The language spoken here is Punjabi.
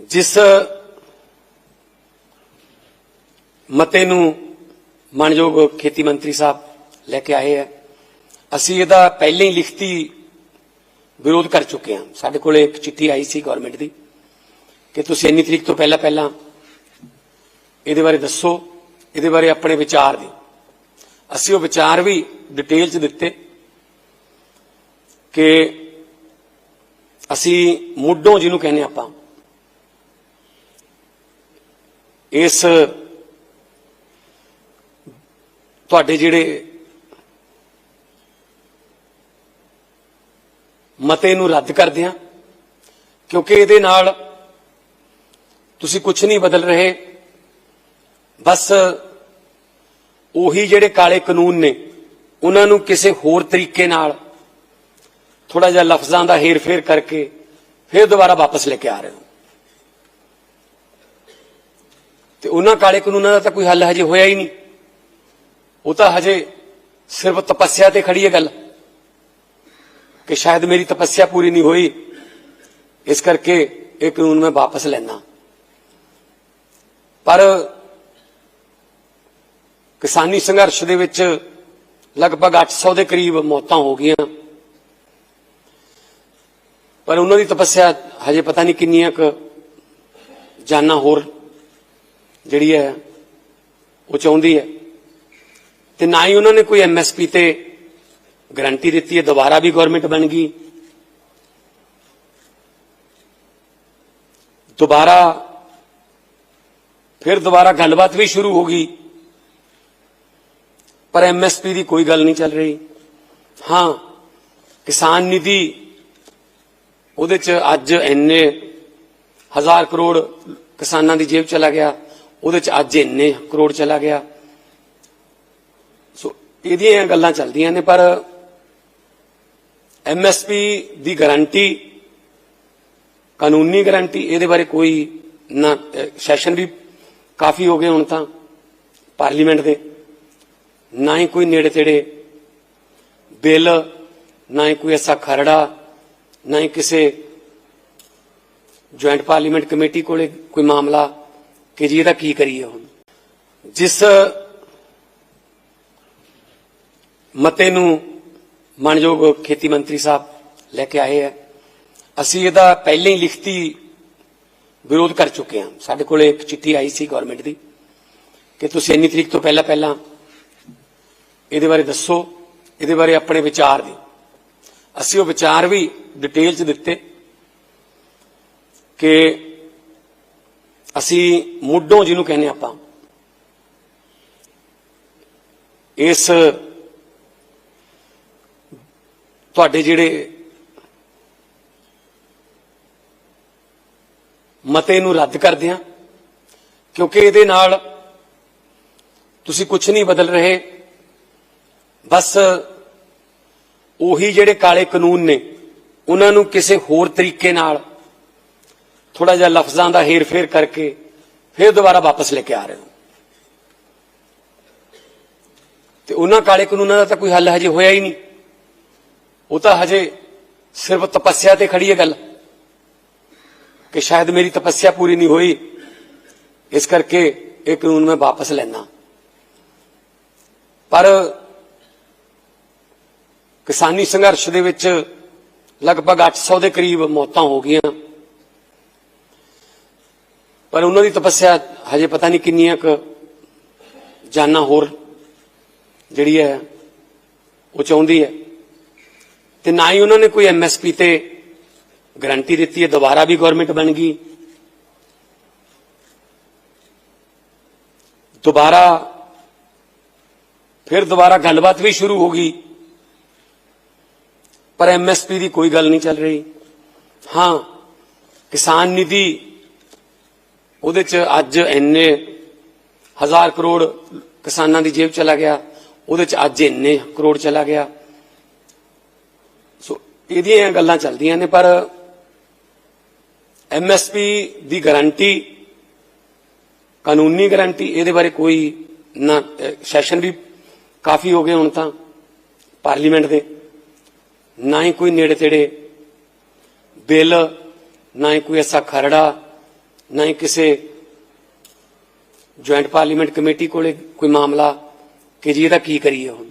ਜਿਸ ਮਤੇ ਨੂੰ ਮਾਨਯੋਗ ਖੇਤੀ ਮੰਤਰੀ ਸਾਹਿਬ ਲੈ ਕੇ ਆਏ ਹੈ ਅਸੀਂ ਇਹਦਾ ਪਹਿਲਾਂ ਹੀ ਲਿਖਤੀ ਵਿਰੋਧ ਕਰ ਚੁੱਕੇ ਹਾਂ। ਸਾਡੇ ਕੋਲ ਇੱਕ ਚਿੱਠੀ ਆਈ ਸੀ ਗਵਰਨਮੈਂਟ ਦੀ ਕਿ ਤੁਸੀਂ ਇੰਨੀ ਤਰੀਕ ਤੋਂ ਪਹਿਲਾਂ ਪਹਿਲਾਂ ਇਹਦੇ ਬਾਰੇ ਦੱਸੋ, ਇਹਦੇ ਬਾਰੇ ਆਪਣੇ ਵਿਚਾਰ ਦਿਓ। ਅਸੀਂ ਉਹ ਵਿਚਾਰ ਵੀ ਡਿਟੇਲ ਚ ਦਿੱਤੇ ਕਿ ਅਸੀਂ ਮੁੱਢੋਂ ਜਿਹਨੂੰ ਕਹਿੰਦੇ ਆਪਾਂ ਇਸ ਤੁਹਾਡੇ ਜਿਹੜੇ ਮਤੇ ਨੂੰ ਰੱਦ ਕਰਦੇ ਹਾਂ ਕਿਉਂਕਿ ਇਹਦੇ ਨਾਲ ਤੁਸੀਂ ਕੁਝ ਨਹੀਂ ਬਦਲ ਰਹੇ। ਬਸ ਉਹੀ ਜਿਹੜੇ ਕਾਲੇ ਕਾਨੂੰਨ ਨੇ, ਉਹਨਾਂ ਨੂੰ ਕਿਸੇ ਹੋਰ ਤਰੀਕੇ ਨਾਲ ਥੋੜਾ ਜਿਹਾ ਲਫ਼ਜ਼ਾਂ ਦਾ ਹੇਰ-ਫੇਰ ਕਰਕੇ ਫਿਰ ਦੁਬਾਰਾ ਵਾਪਸ ਲੈ ਕੇ ਆ ਰਹੇ ਹੋ। ਤੇ ਉਹਨਾਂ ਕਾਲੇ ਕਾਨੂੰਨਾਂ ਦਾ ਤਾਂ ਕੋਈ ਹੱਲ ਹਜੇ ਹੋਇਆ ਹੀ ਨਹੀਂ। ਉਹ ਤਾਂ ਹਜੇ ਸਿਰਫ ਤਪੱਸਿਆ ਤੇ ਖੜੀ ਹੈ ਗੱਲ। ਕਿ ਸ਼ਾਇਦ ਮੇਰੀ ਤਪੱਸਿਆ ਪੂਰੀ ਨਹੀਂ ਹੋਈ। ਇਸ ਕਰਕੇ ਇਹ ਕਾਨੂੰਨ ਮੈਂ ਵਾਪਸ ਲੈਣਾ ਪਰ ਕਿਸਾਨੀ ਸੰਘਰਸ਼ ਦੇ ਵਿੱਚ ਲਗਭਗ 800 ਦੇ ਕਰੀਬ ਮੌਤਾਂ ਹੋ ਗਈਆਂ। ਪਰ ਉਹਨਾਂ ਦੀ ਤਪੱਸਿਆ ਹਜੇ ਪਤਾ ਨਹੀਂ ਕਿੰਨੀਆਂ ਕੁ ਜਾਨਾਂ ਹੋਰ ਜਿਹੜੀ ਹੈ, ਉਹ ਚਾਹੁੰਦੀ ਹੈ। ਤੇ ਨਾ ਹੀ ਉਹਨਾਂ ਨੇ ਕੋਈ ਐਮਐਸਪੀ ਤੇ ਗਾਰੰਟੀ ਦਿੱਤੀ ਹੈ, ਦੁਬਾਰਾ ਵੀ ਗਵਰਨਮੈਂਟ ਬਣ ਗਈ। ਦੁਬਾਰਾ, ਫਿਰ ਦੁਬਾਰਾ ਗੱਲਬਾਤ ਵੀ ਸ਼ੁਰੂ ਹੋ ਗਈ। ਪਰ ਐਮਐਸਪੀ ਦੀ ਕੋਈ ਗੱਲ ਨਹੀਂ ਚੱਲ ਰਹੀ। ਹਾਂ, ਕਿਸਾਨ ਨਿਧੀ, ਉਹਦੇ ਚ ਅੱਜ ਇੰਨੇ ਹਜ਼ਾਰ ਕਰੋੜ ਕਿਸਾਨਾਂ ਦੀ ਜੇਬ ਚਲਾ ਗਿਆ। ਉਹਦੇ ਚ ਅੱਜ ਇੰਨੇ ਕਰੋੜ ਚਲਾ ਗਿਆ। ਸੋ ਇਹਦੀਆਂ ਗੱਲਾਂ ਚੱਲਦੀਆਂ ਨੇ, ਪਰ ਐਮਐਸਪੀ ਦੀ ਗਾਰੰਟੀ ਕਾਨੂੰਨੀ ਗਾਰੰਟੀ ਇਹਦੇ ਬਾਰੇ ਕੋਈ ਨਾ ਸੈਸ਼ਨ ਵੀ ਕਾਫੀ ਹੋ ਗਏ ਹੁਣ ਤਾਂ ਪਾਰਲੀਮੈਂਟ ਦੇ। ਨਾ ਹੀ ਕੋਈ ਨੇੜੇ ਤੇੜੇ ਬਿੱਲ, ਨਾ ਹੀ ਕੋਈ ਐਸਾ ਖਰੜਾ, ਨਾ ਹੀ ਕਿਸੇ ਜੁਆਇੰਟ ਪਾਰਲੀਮੈਂਟ ਕਮੇਟੀ ਕੋਲੇ ਕੋਈ ਮਾਮਲਾ ਕਿ ਜੀ ਇਹਦਾ ਕੀ ਕਰੀਏ ਹੁਣ? ਜਿਸ ਮਤੇ ਨੂੰ ਮਾਨਯੋਗ ਖੇਤੀ ਮੰਤਰੀ ਸਾਹਿਬ ਲੈ ਕੇ ਆਏ ਹੈ ਅਸੀਂ ਇਹਦਾ ਪਹਿਲਾਂ ਹੀ ਲਿਖਤੀ ਵਿਰੋਧ ਕਰ ਚੁੱਕੇ ਹਾਂ। ਸਾਡੇ ਕੋਲ ਇੱਕ ਚਿੱਠੀ ਆਈ ਸੀ ਗਵਰਨਮੈਂਟ ਦੀ ਕਿ ਤੁਸੀਂ ਇੰਨੀ ਤਰੀਕ ਤੋਂ ਪਹਿਲਾਂ ਪਹਿਲਾਂ ਇਹਦੇ ਬਾਰੇ ਦੱਸੋ, ਇਹਦੇ ਬਾਰੇ ਆਪਣੇ ਵਿਚਾਰ ਦਿਓ। ਅਸੀਂ ਉਹ ਵਿਚਾਰ ਵੀ ਡਿਟੇਲ ਚ ਦਿੱਤੇ ਕਿ ਅਸੀਂ ਮੁੱਢੋਂ ਜਿਹਨੂੰ ਕਹਿੰਦੇ ਆਪਾਂ। ਇਸ ਤੁਹਾਡੇ ਜਿਹੜੇ ਮਤੇ ਨੂੰ ਰੱਦ ਕਰਦੇ ਹਾਂ, ਕਿਉਂਕਿ ਇਹਦੇ ਨਾਲ ਤੁਸੀਂ ਕੁਝ ਨਹੀਂ ਬਦਲ ਰਹੇ। ਬਸ ਉਹੀ ਜਿਹੜੇ ਕਾਲੇ ਕਾਨੂੰਨ ਨੇ, ਉਹਨਾਂ ਨੂੰ ਕਿਸੇ ਹੋਰ ਤਰੀਕੇ ਨਾਲ ਥੋੜਾ ਜਿਹਾ ਲਫ਼ਜ਼ਾਂ ਦਾ ਹੇਰ-ਫੇਰ ਕਰਕੇ ਫਿਰ ਦੁਬਾਰਾ ਵਾਪਸ ਲੈ ਕੇ ਆ ਰਹੇ ਹੋ। ਤੇ ਉਹਨਾਂ ਕਾਲੇ ਕਾਨੂੰਨਾਂ ਦਾ ਤਾਂ ਕੋਈ ਹੱਲ ਹਜੇ ਹੋਇਆ ਹੀ ਨਹੀਂ। ਉਹ ਤਾਂ ਹਜੇ ਸਿਰਫ ਤਪੱਸਿਆ ਤੇ ਖੜੀ ਹੈ ਗੱਲ। ਕਿ ਸ਼ਾਇਦ ਮੇਰੀ ਤਪੱਸਿਆ ਪੂਰੀ ਨਹੀਂ ਹੋਈ। ਇਸ ਕਰਕੇ ਇਹ ਕਾਨੂੰਨ ਮੈਂ ਵਾਪਸ ਲੈਣਾ ਪਰ ਕਿਸਾਨੀ ਸੰਘਰਸ਼ ਦੇ ਵਿੱਚ ਲਗਭਗ 800 ਦੇ ਕਰੀਬ ਮੌਤਾਂ ਹੋ ਗਈਆਂ। ਪਰ ਉਹਨਾਂ ਦੀ ਤਪੱਸਿਆ ਹਜੇ ਪਤਾ ਨਹੀਂ ਕਿੰਨੀਆਂ ਕੁ ਜਾਨਾਂ ਹੋਰ ਜਿਹੜੀ ਹੈ ਉਹ ਚਾਹੁੰਦੀ ਹੈ। ਤੇ ਨਾ ਹੀ ਉਹਨਾਂ ਨੇ ਕੋਈ ਐਮਐਸਪੀ ਤੇ ਗਾਰੰਟੀ ਦਿੱਤੀ ਹੈ, ਦੁਬਾਰਾ ਵੀ ਗਵਰਨਮੈਂਟ ਬਣ ਗਈ। ਦੁਬਾਰਾ ਫਿਰ ਦੁਬਾਰਾ ਗੱਲਬਾਤ ਵੀ ਸ਼ੁਰੂ ਹੋ ਗਈ। ਪਰ ਐਮਐਸਪੀ ਦੀ ਕੋਈ ਗੱਲ ਨਹੀਂ ਚੱਲ ਰਹੀ। ਹਾਂ, ਕਿਸਾਨ ਨਿਧੀ ਉਹਦੇ ਚ ਅੱਜ ਇੰਨੇ ਹਜ਼ਾਰ ਕਰੋੜ ਕਿਸਾਨਾਂ ਦੀ ਜੇਬ ਚਲਾ ਗਿਆ, ਉਹਦੇ ਚ ਅੱਜ ਇੰਨੇ ਕਰੋੜ ਚਲਾ ਗਿਆ। ਸੋ ਇਹਦੀਆਂ ਗੱਲਾਂ ਚੱਲਦੀਆਂ ਨੇ, ਪਰ ਐਮਐਸਪੀ ਦੀ ਗਾਰੰਟੀ ਕਾਨੂੰਨੀ ਗਾਰੰਟੀ ਇਹਦੇ ਬਾਰੇ ਕੋਈ ਨਾ ਸੈਸ਼ਨ ਵੀ ਕਾਫੀ ਹੋ ਗਏ ਹੁਣ ਤਾਂ ਪਾਰਲੀਮੈਂਟ ਦੇ। ਨਾ ਹੀ ਕੋਈ ਨੇੜੇ ਤੇੜੇ ਬਿੱਲ, ਨਾ ਹੀ ਕੋਈ ਐਸਾ ਖਰੜਾ ਨਾ ਹੀ ਕਿਸੇ ਜੁਆਇੰਟ ਪਾਰਲੀਮੈਂਟ ਕਮੇਟੀ ਕੋਲੇ ਕੋਈ ਮਾਮਲਾ ਕਿ ਜੀ ਇਹਦਾ ਕੀ ਕਰੀਏ ਹੁਣ।